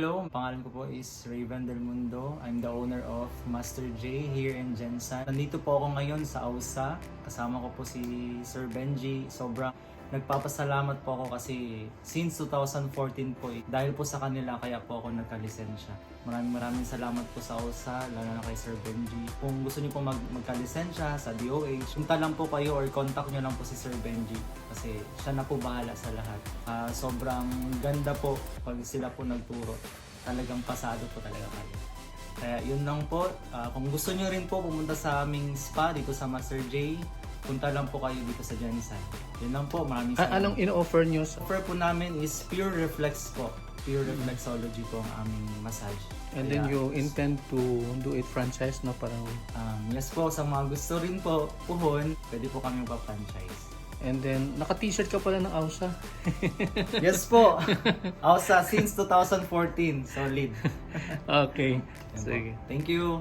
hello. Pangalan ko po is Raven Del Mundo. I'm the owner of Master J here in Jensan. Nandito po ako ngayon sa AUSA. Kasama ko po si Sir Benji. Sobrang nagpapasalamat po ako kasi since 2014 po eh, dahil po sa kanila kaya po ako nagkalisensya. Maraming maraming salamat po sa AUSA, lalo na kay Sir Benji. Kung gusto niyo po mag magkalisensya sa DOH, punta lang po kayo or contact niyo lang po si Sir Benji kasi siya na po bahala sa lahat. Ah, sobrang ganda po pag sila po nagturo. Talagang pasado po talaga kayo. Kaya yun lang po. Ah, kung gusto niyo rin po pumunta sa aming spa dito sa Master J, punta lang po kayo dito sa Jensen. Yun lang po. Maraming A- salamat. anong in-offer nyo sa... offer po namin is pure reflex po. Pure reflexology po ang aming massage. And then Kaya, you intend to do it franchise na parang... Um, yes po, sa mga gusto rin po puhon, pwede po kami pa-franchise. And then, naka-t-shirt ka pala ng AUSA. Yes po! Ausa since 2014. Solid. okay. Yan po. Sige. Thank you.